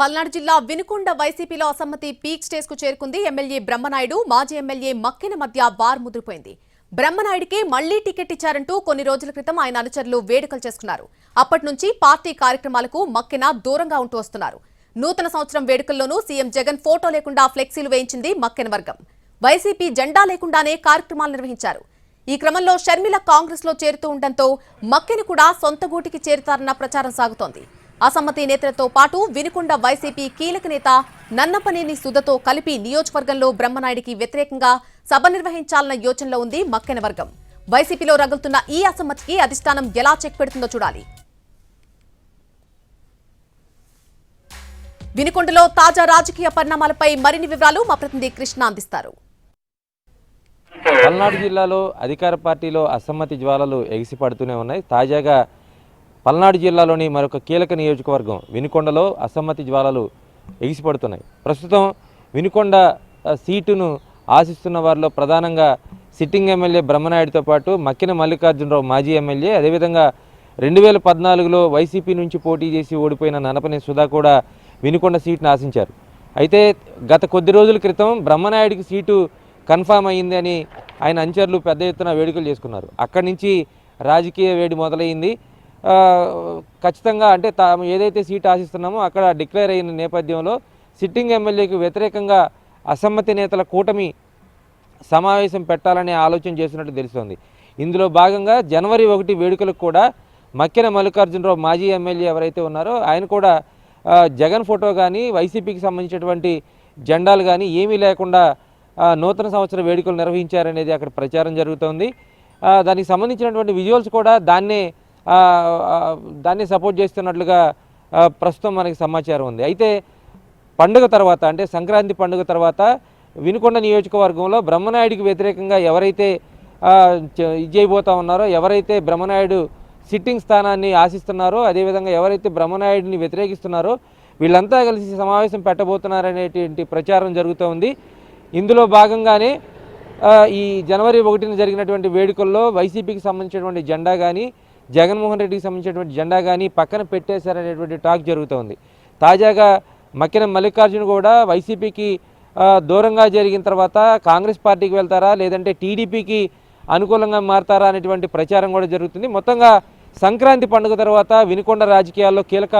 పల్నాడు జిల్లా వినుకొండ వైసీపీలో అసమ్మతి పీక్ స్టేజ్కు చేరుకుంది ఎమ్మెల్యే బ్రహ్మనాయుడు. మాజీ ఎమ్మెల్యే మక్కిన మధ్య వార్ ముదిరిపోయింది. బ్రహ్మనాయుడికి మళ్ళీ టికెట్ ఇచ్చారంటూ కొన్ని రోజుల క్రితం ఆయన అనుచరులు వేడుకలు చేసుకున్నారు. అప్పటి నుంచి పార్టీ కార్యక్రమాలకు మక్కిన దూరంగా ఉంటూ వస్తున్నారు. నూతన సంవత్సరం వేడుకల్లోనూ సీఎం జగన్ ఫోటో లేకుండా ఫ్లెక్సీలు వేయించింది మక్కెన వర్గం. వైసీపీ జెండా లేకుండానే కార్యక్రమాలు నిర్వహించారు. ఈ క్రమంలో షర్మిల కాంగ్రెస్లో చేరుతూ ఉండటంతో మక్కెని కూడా సొంత గూటికి చేరుతారన్న ప్రచారం సాగుతోంది. అసమ్మతి నేతలతో పాటు వినుకొండ వైసీపీ కీలక నేత నన్నపనేని సుధతో కలిపి నియోజకవర్గంలో బ్రహ్మనాయుడికి వ్యతిరేకంగా సభ నిర్వహించాలన్న యోచనలో ఉంది మక్కెన వర్గం. వైసీపీలో రగులుతున్న ఈ అసమ్మతికి అధిష్టానం ఎలా చెక్ పెడుతుందో చూడాలి. వినుకొండలో తాజా రాజకీయ పరిణామాలపై మరిన్ని వివరాలు మా ప్రతినిధి కృష్ణ అందిస్తారు. పల్నాడు జిల్లాలో అధికార పార్టీలో అసమ్మతి జ్వాలలు ఎగిసిపడుతూనే ఉన్నాయి. తాజాగా పల్నాడు జిల్లాలోని మరొక కీలక నియోజకవర్గం వినుకొండలో అసమ్మతి జ్వాలలు ఎగిసిపడుతున్నాయి. ప్రస్తుతం వినుకొండ సీటును ఆశిస్తున్న వారిలో ప్రధానంగా సిట్టింగ్ ఎమ్మెల్యే బ్రహ్మనాయుడితో పాటు మక్కిన మల్లికార్జునరావు మాజీ ఎమ్మెల్యే. అదేవిధంగా రెండు వేల పద్నాలుగులో వైసీపీ నుంచి పోటీ చేసి ఓడిపోయిన ననపని సుధా కూడా వినుకొండ సీటును ఆశించారు. అయితే గత కొద్ది రోజుల క్రితం బ్రహ్మనాయుడికి సీటు కన్ఫామ్ అయ్యింది అని ఆయన అంచర్లు పెద్ద ఎత్తున వేడుకలు చేసుకున్నారు. అక్కడి నుంచి రాజకీయ వేడి మొదలైంది. ఖచ్చితంగా అంటే తాము ఏదైతే సీట్ ఆశిస్తున్నామో అక్కడ డిక్లేర్ అయిన నేపథ్యంలో సిట్టింగ్ ఎమ్మెల్యేకి వ్యతిరేకంగా అసమ్మతి నేతల కూటమి సమావేశం పెట్టాలనే ఆలోచన చేసినట్టు తెలుస్తోంది. ఇందులో భాగంగా జనవరి ఒకటి వేడుకలకు కూడా మక్కెన మల్లికార్జునరావు మాజీ ఎమ్మెల్యే ఎవరైతే ఉన్నారో ఆయన కూడా జగన్ ఫోటో కానీ వైసీపీకి సంబంధించినటువంటి జెండాలు కానీ ఏమీ లేకుండా నూతన సంవత్సర వేడుకలు నిర్వహించారనేది అక్కడ ప్రచారం జరుగుతోంది. దానికి సంబంధించినటువంటి విజువల్స్ కూడా దాన్నే దాన్ని సపోర్ట్ చేస్తున్నట్లుగా ప్రస్తుతం మనకి సమాచారం ఉంది. అయితే పండుగ తర్వాత అంటే సంక్రాంతి పండుగ తర్వాత వినుకొండ నియోజకవర్గంలో బ్రహ్మనాయుడికి వ్యతిరేకంగా ఎవరైతే ఇది చేయబోతా ఉన్నారో ఎవరైతే బ్రహ్మనాయుడు సిట్టింగ్ స్థానాన్ని ఆశిస్తున్నారో అదేవిధంగా ఎవరైతే బ్రహ్మనాయుడిని వ్యతిరేకిస్తున్నారో వీళ్ళంతా కలిసి సమావేశం పెట్టబోతున్నారనేటువంటి ప్రచారం జరుగుతూ ఉంది. ఇందులో భాగంగానే ఈ జనవరి ఒకటిన జరిగినటువంటి వేడుకల్లో వైసీపీకి సంబంధించినటువంటి జెండా కానీ జగన్మోహన్ రెడ్డికి సంబంధించినటువంటి జెండా కానీ పక్కన పెట్టేశారనేటువంటి టాక్ జరుగుతోంది. తాజాగా మక్కిన మల్లికార్జున కూడా వైసీపీకి దూరంగా జరిగిన తర్వాత కాంగ్రెస్ పార్టీకి వెళ్తారా లేదంటే టీడీపీకి అనుకూలంగా మారతారా అనేటువంటి ప్రచారం కూడా జరుగుతుంది. మొత్తంగా సంక్రాంతి పండుగ తర్వాత వినుకొండ రాజకీయాల్లో కీలక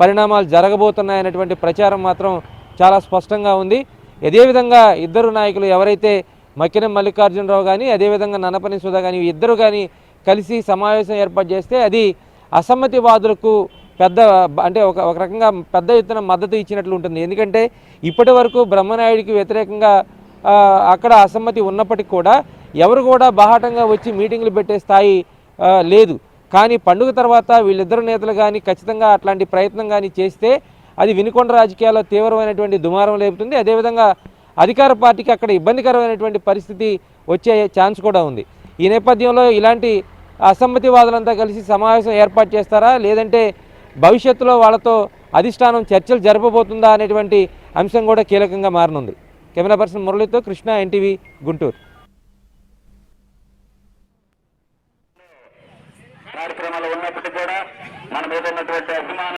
పరిణామాలు జరగబోతున్నాయనేటువంటి ప్రచారం మాత్రం చాలా స్పష్టంగా ఉంది. అదేవిధంగా ఇద్దరు నాయకులు ఎవరైతే మక్కిన మల్లికార్జునరావు కానీ అదేవిధంగా నన్నపని సుధా కానీ ఇద్దరు కానీ కలిసి సమావేశం ఏర్పాటు చేస్తే అది అసమ్మతివాదులకు పెద్ద అంటే ఒక ఒక రకంగా పెద్ద ఎత్తున మద్దతు ఇచ్చినట్లు ఉంటుంది. ఎందుకంటే ఇప్పటి వరకు బ్రహ్మనాయుడికి వ్యతిరేకంగా అక్కడ అసమ్మతి ఉన్నప్పటికీ కూడా ఎవరు కూడా బాహాటంగా వచ్చి మీటింగ్లు పెట్టే స్థాయి లేదు. కానీ పండుగ తర్వాత వీళ్ళిద్దరు నేతలు కానీ ఖచ్చితంగా అట్లాంటి ప్రయత్నం కానీ చేస్తే అది వినుకొండ రాజకీయాల్లో తీవ్రమైనటువంటి దుమారం లేపుతుంది. అదేవిధంగా అధికార పార్టీకి అక్కడ ఇబ్బందికరమైనటువంటి పరిస్థితి వచ్చే ఛాన్స్ కూడా ఉంది. ఈ నేపథ్యంలో ఇలాంటి అసమ్మతివాదులంతా కలిసి సమావేశం ఏర్పాటు చేస్తారా? లేదంటే భవిష్యత్తులో వాళ్ళతో అధిష్టానం చర్చలు జరపబోతుందా అనేటువంటి అంశం కూడా కీలకంగా మారనుంది. కెమెరా పర్సన్ మురళితో కృష్ణ ఎన్టీవీ గుంటూరు.